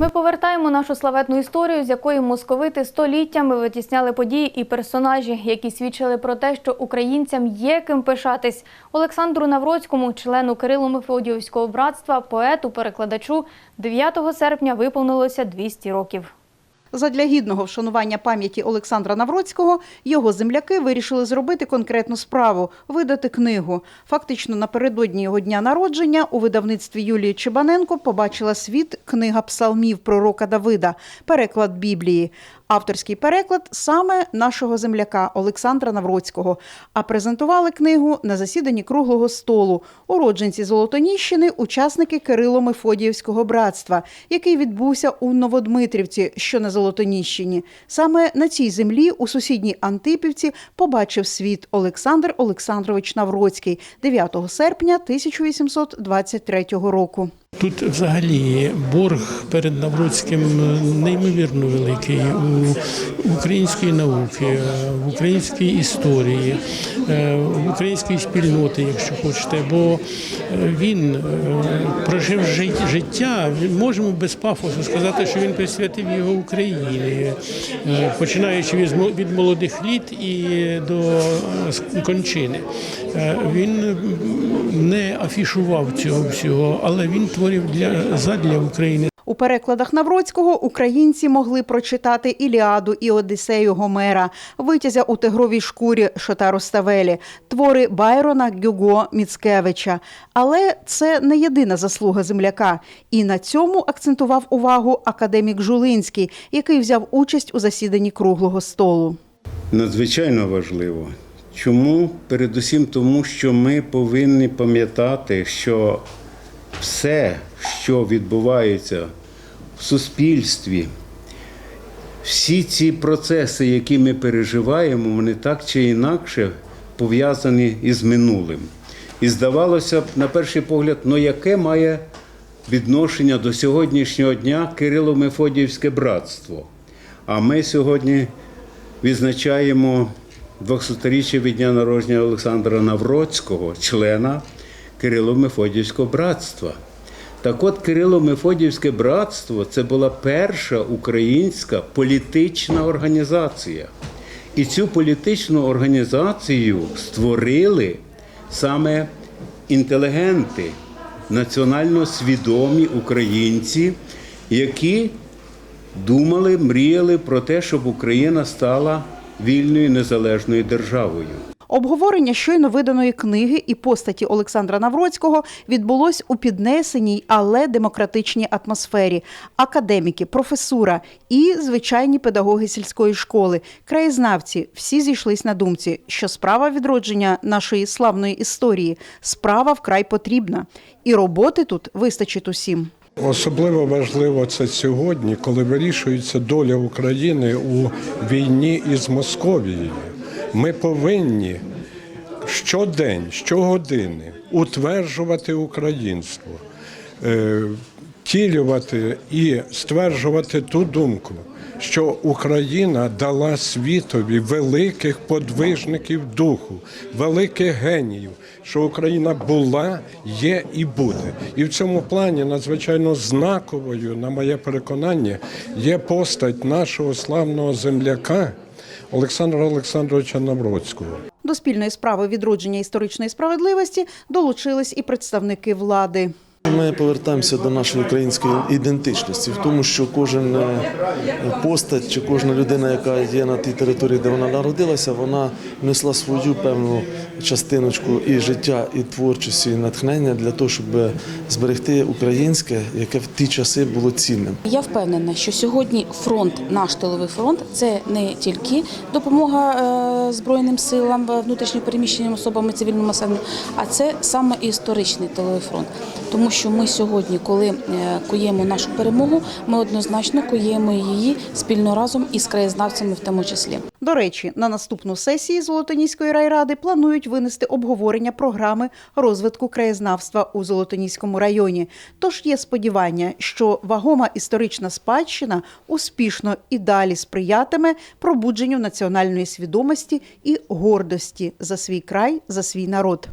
Ми повертаємо нашу славетну історію, з якої московити століттями витісняли події і персонажі, які свідчили про те, що українцям є ким пишатись. Олександру Навроцькому, члену Кирило-Мефодіївського братства, поету, перекладачу, 9 серпня виповнилося 200 років. Задля гідного вшанування пам'яті Олександра Навроцького його земляки вирішили зробити конкретну справу видати книгу. Фактично напередодні його дня народження у видавництві Юлії Чебаненко побачила світ книга псалмів пророка Давида, переклад Біблії. Авторський переклад саме нашого земляка Олександра Навроцького. А презентували книгу на засіданні круглого столу. Уродженці Золотоніщини, учасники Кирило-Мефодіївського братства, який відбувся у Новодмитрівці, що на Золотоніщині. Саме на цій землі у сусідній Антипівці побачив світ Олександр Олександрович Навроцький 9 серпня 1823 року. Тут взагалі борг перед Навроцьким неймовірно великий у української науки, в українській історії, в української спільноти, якщо хочете. Бо він е, прожив жи- життя, можемо без пафосу сказати, що він присвятив його Україні, е, починаючи від молодих літ і до е, кончини. Е, Він не афішував цього всього, але він творив для задля України. У перекладах Навроцького українці могли прочитати Іліаду і Одіссею Гомера, витязя у тигровій шкурі Шотару Ставелі, твори Байрона, Гюго, Міцкевича. Але це не єдина заслуга земляка. І на цьому акцентував увагу академік Жулинський, який взяв участь у засіданні круглого столу. надзвичайно важливо. Чому? Передусім тому, що ми повинні пам'ятати, що все, що відбувається в суспільстві, всі ці процеси, які ми переживаємо, вони так чи інакше пов'язані із минулим. І здавалося б, на перший погляд, ну яке має відношення до сьогоднішнього дня Кирило-Мефодіївське братство. А ми сьогодні відзначаємо 200-річчя від дня народження Олександра Навроцького, члена Кирило-Мефодіївського братства. Так от Кирило-Мефодіївське братство це була перша українська політична організація. І цю політичну організацію створили саме інтелігенти, національно свідомі українці, які думали, мріяли про те, щоб Україна стала вільною незалежною державою. Обговорення щойно виданої книги і постаті Олександра Навроцького відбулось у піднесеній, але демократичній атмосфері. Академіки, професура і звичайні педагоги сільської школи, краєзнавці всі зійшлись на думці, що справа відродження нашої славної історії справа вкрай потрібна, і роботи тут вистачить усім. Особливо важливо це сьогодні, коли вирішується доля України у війні із Московією. Ми повинні щодень, щогодини утверджувати українство, е, втілювати і стверджувати ту думку, що Україна дала світові великих подвижників духу, великих геніїв, що Україна була, є і буде. І в цьому плані надзвичайно знаковою, на моє переконання, є постать нашого славного земляка Олександра Олександровича Навроцького. До спільної справи відродження історичної справедливості долучились і представники влади. Ми повертаємося до нашої української ідентичності, в тому, що кожен е, постать чи кожна людина, яка є на тій території, де вона народилася, вона несла свою певну частиночку і життя, і творчості, і натхнення для того, щоб зберегти українське, яке в ті часи було цінним. Я впевнена, що сьогодні фронт, наш тиловий фронт, це не тільки допомога е, збройним силам, внутрішньо переміщеним особам і цивільному населенню, а це саме історичний тиловий фронт. Тому ми сьогодні, коли е, куємо нашу перемогу, ми однозначно куємо її спільно разом із краєзнавцями, в тому числі. До речі, на наступну сесії Золотоніської райради планують винести обговорення програми розвитку краєзнавства у Золотоніському районі. Тож є сподівання, що вагома історична спадщина успішно і далі сприятиме пробудженню національної свідомості і гордості за свій край, за свій народ.